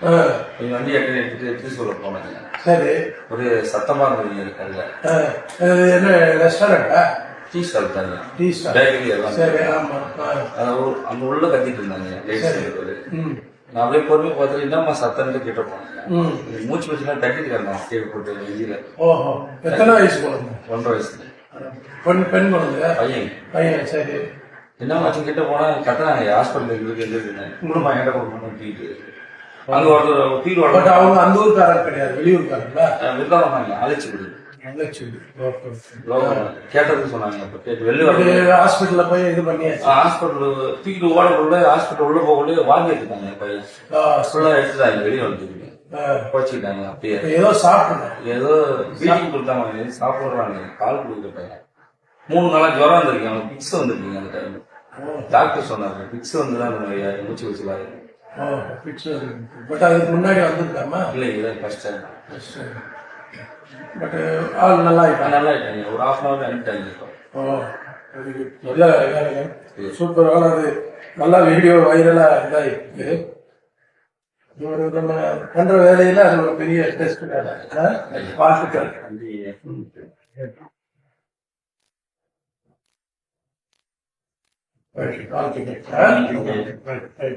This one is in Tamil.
நீங்க வண்டி எட்டு எடுத்துட்டு திருச்சூர்ல போனாங்க சரி. ஒரு சத்தமா இருந்தது எனக்கு அதுல என்ன ரெஸ்டாரண்டா டீ ஸ்டால் தாங்க. Tea stall. பேக்கரி எல்லாம். சரி ஆமா. அங்க உள்ள கத்திட்டு இருந்தாங்க லேடிஸ் நான் அப்படியே பொறுமையா பார்த்துட்டு என்னம்மா சத்தம்னு கிட்ட போனேன் மூச்சு வச்சுலாம் தட்டிட்டு கிடந்தான் கீழே போட்டு வெளியில. ஓஹோ. எத்தனை வயசு குழந்தை? ஒன்றரை வயசுல. பெண் பெண் குழந்தை பையன். பையன் சரி. என்ன ஆச்சு கிட்ட போனா கத்துறாங்க ஹாஸ்பிட்டல் இருக்கு எந்திருக்குன்னு குடும்பம் என்கிட்ட கொடுக்கணும் தூக்கிட்டு அங்க ஒருத்தர் தீர்வு பட் அவங்க அந்த ஊர்க்காரங்க கிடையாது வெளியூர்காரங்களா விருதாங்க அழைச்சி விடுது நகைச்சுவை. Okay, okay. கேட்டதுக்கு சொன்னாங்க அப்ப கேட்டு இது ஹாஸ்பிட்டல்ல போய் இது பண்ணியாச்சு. ஹாஸ்பிட்டல் தூக்கிட்டு ஓடக்குள்ள ஹாஸ்பிட்டல் உள்ள போகக்குள்ள வாங்கி எடுத்துட்டாங்க பையன் ஃபுல்லா எடுத்துட்டாங்க வெளியே வந்து ஆ. போச்சுக்கிட்டாங்க அப்படியே. ஏதோ சாப்பிடணும் ஏதோ பீட்டிங் கொடுத்தாங்க சாப்பிடுறாங்க கால் கொடுத்துட்டாங்க மூணு நாளா ஜுரம் வந்திருக்கீங்க பிக்ஸ் வந்திருக்கீங்க அந்த டைம் டாக்டர் சொன்னாங்க பிக்ஸ் வந்து தான் மூச்சு வச்சுலாரு பட் அதுக்கு முன்னாடி வந்திருக்காமா இல்லை இதான் ஃபர்ஸ்ட் டைம் பட் ஆள் நல்லா ஆயிட்டான் நல்லா ஆயிட்டாங்க ஒரு ஹாஃப் அன் அனுப்பிட்டாங்க இப்போ ஓ very good. நல்ல வேலைங்க சூப்பர் அது நல்லா வீடியோ வைரலா இதாயிருக்கு இது ஒரு நம்ம பண்ற வேலையில அது ஒரு பெரிய டெஸ்ட் வேலை. ஆ? வாழ்த்துக்கள். வாழ்த்துக்கள்.